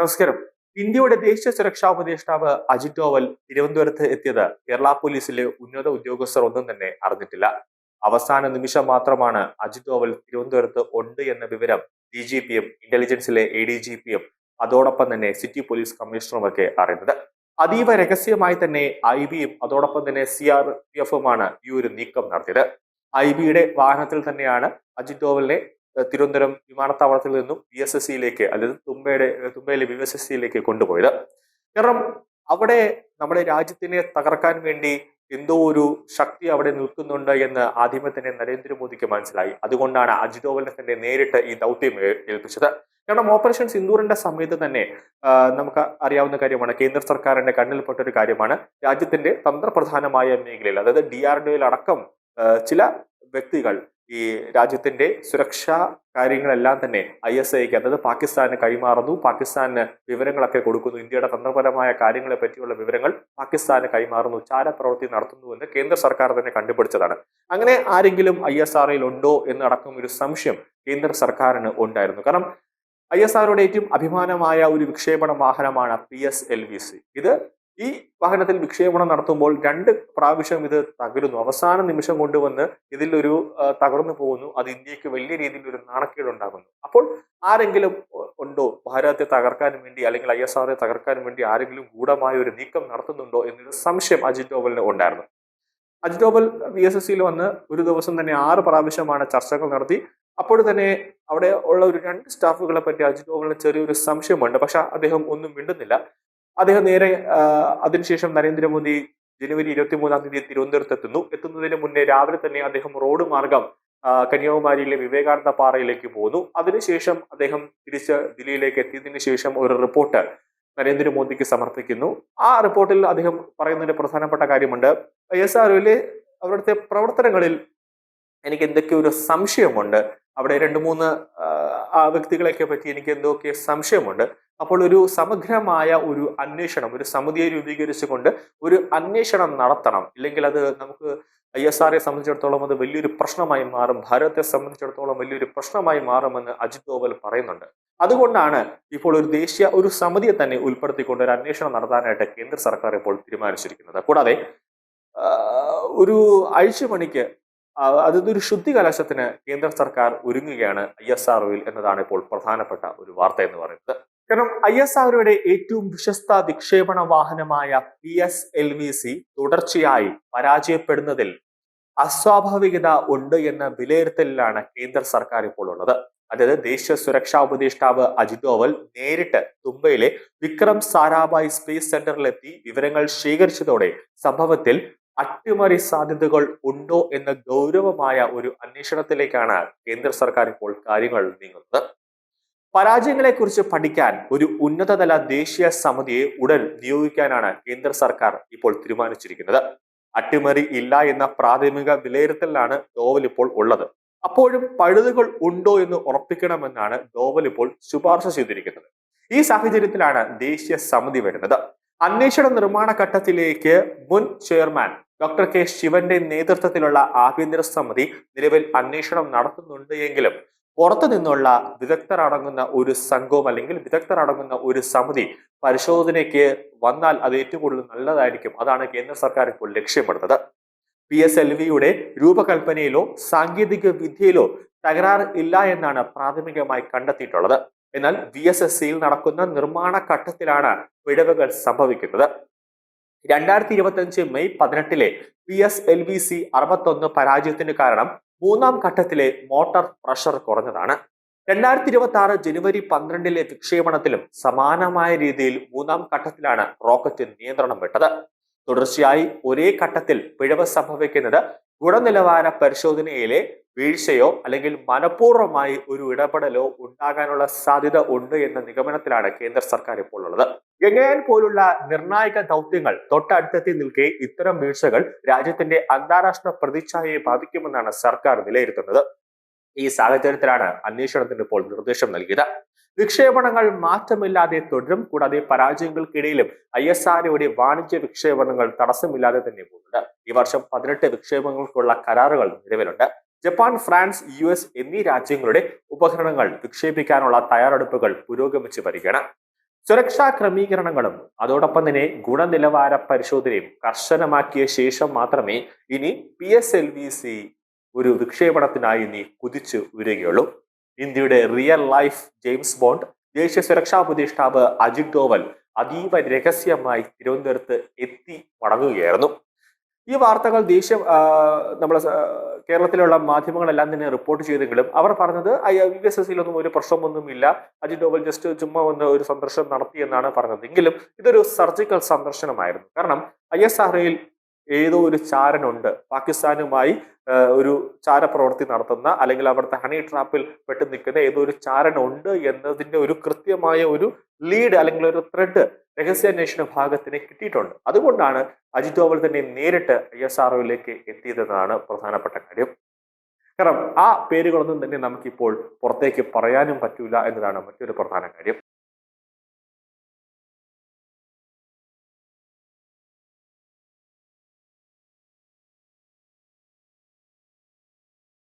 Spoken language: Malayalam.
നമസ്കാരം. ഇന്ത്യയുടെ ദേശീയ സുരക്ഷാ ഉപദേഷ്ടാവ് അജിത് ഡോവൽ തിരുവനന്തപുരത്ത് എത്തിയത് കേരള പോലീസിലെ ഉന്നത ഉദ്യോഗസ്ഥർ ഒന്നും തന്നെ അറിഞ്ഞിട്ടില്ല. അവസാന നിമിഷം മാത്രമാണ് അജിത് ഡോവൽ തിരുവനന്തപുരത്ത് ഉണ്ട് എന്ന വിവരം ഡി ജി പിയും ഇന്റലിജൻസിലെ എ ഡി ജി പിയും അതോടൊപ്പം തന്നെ സിറ്റി പോലീസ് കമ്മീഷണറും ഒക്കെ അറിയുന്നത്. അതീവ രഹസ്യമായി തന്നെ ഐ ബിയും അതോടൊപ്പം തന്നെ സി ആർ പി എഫുമാണ് ഈ ഒരു നീക്കം നടത്തിയത്. ഐ ബിയുടെ വാഹനത്തിൽ തന്നെയാണ് അജിത് ഡോവലിനെ തിരുവനന്തപുരം വിമാനത്താവളത്തിൽ നിന്നും വി എസ് എസ് സിയിലേക്ക് അല്ലെങ്കിൽ തുമ്പയുടെ തുമ്പയിലെ വി എസ് എസ് സിയിലേക്ക് കൊണ്ടുപോയത്. കാരണം അവിടെ നമ്മുടെ രാജ്യത്തിനെ തകർക്കാൻ വേണ്ടി എന്തോ ഒരു ശക്തി അവിടെ നിൽക്കുന്നുണ്ട് എന്ന് ആദ്യമേ തന്നെ നരേന്ദ്രമോദിക്ക് മനസ്സിലായി. അതുകൊണ്ടാണ് അജിത് ഡോവലിനെ തന്നെ നേരിട്ട് ഈ ദൗത്യം ഏൽപ്പിച്ചത്. കാരണം ഓപ്പറേഷൻ സിന്ദൂറിന്റെ സമയത്ത് തന്നെ നമുക്ക് അറിയാവുന്ന കാര്യമാണ് കേന്ദ്ര സർക്കാരിന്റെ കണ്ണിൽപ്പെട്ട ഒരു കാര്യമാണ്. രാജ്യത്തിന്റെ തന്ത്രപ്രധാനമായ മേഖലയിൽ അതായത് ഡി ആർ ഡി അടക്കം ചില വ്യക്തികൾ ഈ രാജ്യത്തിന്റെ സുരക്ഷാ കാര്യങ്ങളെല്ലാം തന്നെ ഐ എസ് ഐക്ക് അതായത് പാകിസ്ഥാന് കൈമാറുന്നു. പാകിസ്ഥാന് വിവരങ്ങളൊക്കെ കൊടുക്കുന്നു. ഇന്ത്യയുടെ തന്ത്രപരമായ കാര്യങ്ങളെ പറ്റിയുള്ള വിവരങ്ങൾ പാകിസ്ഥാന് കൈമാറുന്നു. ചാരപ്രവൃത്തി നടത്തുന്നു എന്ന് കേന്ദ്ര സർക്കാർ തന്നെ കണ്ടുപിടിച്ചതാണ്. അങ്ങനെ ആരെങ്കിലും ഐ എസ് ആർഐയിൽ ഉണ്ടോ എന്നടക്കം ഒരു സംശയം കേന്ദ്ര സർക്കാരിന് ഉണ്ടായിരുന്നു. കാരണം ഐ എസ് ആറോടെ ഏറ്റവും അഭിമാനമായ ഒരു വിക്ഷേപണ വാഹനമാണ് P S L V C. ഇത് ഈ വാഹനത്തിൽ വിക്ഷേപണം നടത്തുമ്പോൾ രണ്ട് പ്രാവശ്യം ഇത് തകരുന്നു. അവസാന നിമിഷം കൊണ്ടുവന്ന് ഇതിലൊരു തകർന്നു പോകുന്നു. അത് ഇന്ത്യയ്ക്ക് വലിയ രീതിയിൽ ഒരു നാണക്കേട് ഉണ്ടാകുന്നു അപ്പോൾ ആരെങ്കിലും ഉണ്ടോ? ഭാരതത്തെ തകർക്കാൻ വേണ്ടി അല്ലെങ്കിൽ ഐ എസ് ആറെ തകർക്കാൻ വേണ്ടി ആരെങ്കിലും ഗൂഢമായ ഒരു നീക്കം നടത്തുന്നുണ്ടോ എന്നൊരു സംശയം അജിത് ഡോവലിന് ഉണ്ടായിരുന്നു. Ajit Doval V S S സിയിൽ വന്ന് ഒരു ദിവസം തന്നെ ആറ് പ്രാവശ്യമാണ് ചർച്ചകൾ നടത്തി. അപ്പോൾ തന്നെ അവിടെ ഉള്ള ഒരു രണ്ട് സ്റ്റാഫുകളെ പറ്റി അജിത് ഡോവലിന് ചെറിയൊരു സംശയമുണ്ട്. പക്ഷെ അദ്ദേഹം ഒന്നും മിണ്ടുന്നില്ല. അദ്ദേഹം നേരെ അതിനുശേഷം നരേന്ദ്രമോദി ജനുവരി ഇരുപത്തി മൂന്നാം തീയതി തിരുവനന്തപുരത്ത് എത്തുന്നു എത്തുന്നതിന് മുന്നേ രാവിലെ തന്നെ അദ്ദേഹം റോഡ് മാർഗം കന്യാകുമാരിയിലെ വിവേകാനന്ദ പാറയിലേക്ക് പോകുന്നു അതിനുശേഷം അദ്ദേഹം തിരിച്ച് ദില്ലിയിലേക്ക് എത്തിയതിനു ശേഷം ഒരു റിപ്പോർട്ട് നരേന്ദ്രമോദിക്ക് സമർപ്പിക്കുന്നു. ആ റിപ്പോർട്ടിൽ അദ്ദേഹം പറയുന്നതിന് പ്രധാനപ്പെട്ട കാര്യമുണ്ട്. ഐ എസ് ആർഒയിലെ അവിടുത്തെ പ്രവർത്തനങ്ങളിൽ എനിക്ക് എന്തൊക്കെ ഒരു സംശയമുണ്ട്. അവിടെ രണ്ട് മൂന്ന് ആ, വ്യക്തികളെയൊക്കെ പറ്റി എനിക്ക് എന്തൊക്കെ സംശയമുണ്ട്. അപ്പോൾ ഒരു സമഗ്രമായ ഒരു അന്വേഷണം ഒരു സമിതിയെ രൂപീകരിച്ചുകൊണ്ട് ഒരു അന്വേഷണം നടത്തണം. ഇല്ലെങ്കിൽ അത് നമുക്ക് ഐ എസ് ആറെ സംബന്ധിച്ചിടത്തോളം അത് വലിയൊരു പ്രശ്നമായി മാറും. ഭാരതത്തെ സംബന്ധിച്ചിടത്തോളം വലിയൊരു പ്രശ്നമായി മാറുമെന്ന് അജിത് ദോവൽ പറയുന്നുണ്ട്. അതുകൊണ്ടാണ് ഇപ്പോൾ ഒരു ദേശീയ ഒരു സമിതിയെ തന്നെ ഉൾപ്പെടുത്തിക്കൊണ്ട് ഒരു അന്വേഷണം നടത്താനായിട്ട് കേന്ദ്ര സർക്കാർ ഇപ്പോൾ തീരുമാനിച്ചിരിക്കുന്നത്. കൂടാതെ ഒരു അഴിച്ചുപണിക്ക് അതൊരു ശുദ്ധി കലാശത്തിന് കേന്ദ്ര സർക്കാർ ഒരുങ്ങുകയാണ് ഐ എസ് ആർ എന്നതാണ് ഇപ്പോൾ പ്രധാനപ്പെട്ട ഒരു വാർത്ത എന്ന് പറയുന്നത്. കാരണം ഐ എസ് ആർഒയുടെ ഏറ്റവും വിശ്വസ്ത വിക്ഷേപണ വാഹനമായ P S L V C തുടർച്ചയായി പരാജയപ്പെടുന്നതിൽ അസ്വാഭാവികത ഉണ്ട് എന്ന വിലയിരുത്തലിലാണ് കേന്ദ്ര സർക്കാർ ഇപ്പോൾ ഉള്ളത്. അതായത് ദേശീയ സുരക്ഷാ ഉപദേഷ്ടാവ് അജിത് ഡോവൽ നേരിട്ട് തുമ്പയിലെ വിക്രം സാരാഭായ് സ്പേസ് സെന്ററിലെത്തി വിവരങ്ങൾ ശേഖരിച്ചതോടെ സംഭവത്തിൽ അട്ടിമറി സാധ്യതകൾ ഉണ്ടോ എന്ന ഗൗരവമായ ഒരു അന്വേഷണത്തിലേക്കാണ് കേന്ദ്ര സർക്കാർ ഇപ്പോൾ കാര്യങ്ങൾ നീങ്ങുന്നത്. പരാജയങ്ങളെക്കുറിച്ച് പഠിക്കാൻ ഒരു ഉന്നതതല ദേശീയ സമിതിയെ ഉടൻ നിയോഗിക്കാനാണ് കേന്ദ്ര സർക്കാർ ഇപ്പോൾ തീരുമാനിച്ചിരിക്കുന്നത്. അട്ടിമറി ഇല്ല എന്ന പ്രാഥമിക വിലയിരുത്തലിലാണ് ഡോവൽ ഇപ്പോൾ ഉള്ളത്. അപ്പോഴും പഴുതുകൾ ഉണ്ടോ എന്ന് ഉറപ്പിക്കണമെന്നാണ് ഡോവൽ ഇപ്പോൾ ശുപാർശ ചെയ്തിരിക്കുന്നത്. ഈ സാഹചര്യത്തിലാണ് ദേശീയ സമിതി വരുന്നത്. അന്വേഷണ നിർമ്മാണ ഘട്ടത്തിലേക്ക് മുൻ ചെയർമാൻ ഡോക്ടർ കെ ശിവന്റെ നേതൃത്വത്തിലുള്ള ആഭ്യന്തര സമിതി നിലവിൽ അന്വേഷണം നടത്തുന്നുണ്ട് എങ്കിലും പുറത്തു നിന്നുള്ള വിദഗ്ധർ അടങ്ങുന്ന ഒരു സംഘവും അല്ലെങ്കിൽ വിദഗ്ധർ അടങ്ങുന്ന ഒരു സമിതി പരിശോധനയ്ക്ക് വന്നാൽ അത് ഏറ്റവും കൂടുതൽ നല്ലതായിരിക്കും. അതാണ് കേന്ദ്ര സർക്കാർ ഇപ്പോൾ ലക്ഷ്യപ്പെടുന്നത് പി എസ് എൽ വിയുടെ രൂപകൽപ്പനയിലോ സാങ്കേതിക വിദ്യയിലോ തകരാർ ഇല്ല എന്നാണ് പ്രാഥമികമായി കണ്ടെത്തിയിട്ടുള്ളത്. എന്നാൽ വി എസ് എസ് സിയിൽ നടക്കുന്ന നിർമ്മാണ ഘട്ടത്തിലാണ് പിഴവുകൾ സംഭവിക്കുന്നത്. രണ്ടായിരത്തി ഇരുപത്തി അഞ്ച് മെയ് പതിനെട്ടിലെ P S L V C അറുപത്തൊന്ന് പരാജയത്തിന് കാരണം മൂന്നാം ഘട്ടത്തിലെ മോട്ടോർ പ്രഷർ കുറഞ്ഞതാണ്. രണ്ടായിരത്തി ഇരുപത്തി ആറ് ജനുവരി പന്ത്രണ്ടിലെ വിക്ഷേപണത്തിലും സമാനമായ രീതിയിൽ മൂന്നാം ഘട്ടത്തിലാണ് റോക്കറ്റ് നിയന്ത്രണം വിട്ടത്. തുടർച്ചയായി ഒരേ ഘട്ടത്തിൽ പിഴവ് സംഭവിക്കുന്നത് ഗുണനിലവാര പരിശോധനയിലെ വീഴ്ചയോ അല്ലെങ്കിൽ മനഃപൂർവമായി ഒരു ഇടപെടലോ ഉണ്ടാകാനുള്ള സാധ്യത ഉണ്ട് എന്ന നിഗമനത്തിലാണ് കേന്ദ്ര സർക്കാർ ഇപ്പോൾ ഉള്ളത്. ഗംഗയാൻ പോലുള്ള നിർണായക ദൗത്യങ്ങൾ തൊട്ടടുത്തെത്തി നിൽക്കെ ഇത്തരം വീഴ്ചകൾ രാജ്യത്തിന്റെ അന്താരാഷ്ട്ര പ്രതിച്ഛായയെ ബാധിക്കുമെന്നാണ് സർക്കാർ വിലയിരുത്തുന്നത്. ഈ സാഹചര്യത്തിലാണ് അന്വേഷണത്തിന് ഇപ്പോൾ നിർദ്ദേശം നൽകിയത്. വിക്ഷേപണങ്ങൾ മാറ്റമില്ലാതെ തുടരും കൂടാതെ പരാജയങ്ങൾക്കിടയിലും ഐ എസ് ആർഒയുടെ വാണിജ്യ വിക്ഷേപണങ്ങൾ തടസ്സമില്ലാതെ തന്നെ പോകുന്നുണ്ട്. ഈ വർഷം പതിനെട്ട് വിക്ഷേപങ്ങൾക്കുള്ള കരാറുകൾ നിലവിലുണ്ട്. ജപ്പാൻ ഫ്രാൻസ് യു എസ് എന്നീ രാജ്യങ്ങളുടെ ഉപകരണങ്ങൾ വിക്ഷേപിക്കാനുള്ള തയ്യാറെടുപ്പുകൾ പുരോഗമിച്ചു വരികയാണ്. സുരക്ഷാ ക്രമീകരണങ്ങളും അതോടൊപ്പം തന്നെ ഗുണനിലവാര പരിശോധനയും കർശനമാക്കിയ ശേഷം മാത്രമേ ഇനി P S L V C ഒരു വിക്ഷേപണത്തിനായി ഇനി കുതിച്ചു ഉയരുകയുള്ളൂ ഇന്ത്യയുടെ റിയൽ ലൈഫ് ജെയിംസ് ബോണ്ട് ദേശീയ സുരക്ഷാ ഉപദേഷ്ടാവ് അജിത് ഡോവൽ അതീവ രഹസ്യമായി തിരുവനന്തപുരത്ത് എത്തി മടങ്ങുകയായിരുന്നു. ഈ വാർത്തകൾ ദേശീയ നമ്മൾ കേരളത്തിലുള്ള മാധ്യമങ്ങളെല്ലാം തന്നെ റിപ്പോർട്ട് ചെയ്തെങ്കിലും അവർ പറഞ്ഞത് യു എസ് എസ് സിയിലൊന്നും ഒരു പ്രശ്നമൊന്നുമില്ല. അജിത് ഡോവൽ ജസ്റ്റ് ചുമ്മാ വന്ന് ഒരു സന്ദർശനം നടത്തി എന്നാണ് പറഞ്ഞത്. എങ്കിലും ഇതൊരു സർജിക്കൽ സന്ദർശനമായിരുന്നു. കാരണം ഐ എസ് ആർ ഏതോ ഒരു ചാരനുണ്ട്. പാകിസ്ഥാനുമായി ഒരു ചാരപ്രവൃത്തി നടത്തുന്ന അല്ലെങ്കിൽ അവിടുത്തെ ഹണി ട്രാപ്പിൽ പെട്ട് നിൽക്കുന്ന ഏതോ ഒരു ചാരനുണ്ട് എന്നതിന്റെ ഒരു കൃത്യമായ ഒരു ലീഡ് അല്ലെങ്കിൽ ഒരു ത്രെഡ് രഹസ്യാന്വേഷണ ഭാഗത്തിന് കിട്ടിയിട്ടുണ്ട്. അതുകൊണ്ടാണ് അജിത് ഡോവൽ തന്നെ നേരിട്ട് ഐ എസ് ആർ എത്തിയതെന്നാണ് പ്രധാനപ്പെട്ട കാര്യം. കാരണം ആ പേരുകളൊന്നും തന്നെ നമുക്കിപ്പോൾ പുറത്തേക്ക് പറയാനും പറ്റൂല എന്നതാണ് മറ്റൊരു പ്രധാന കാര്യം.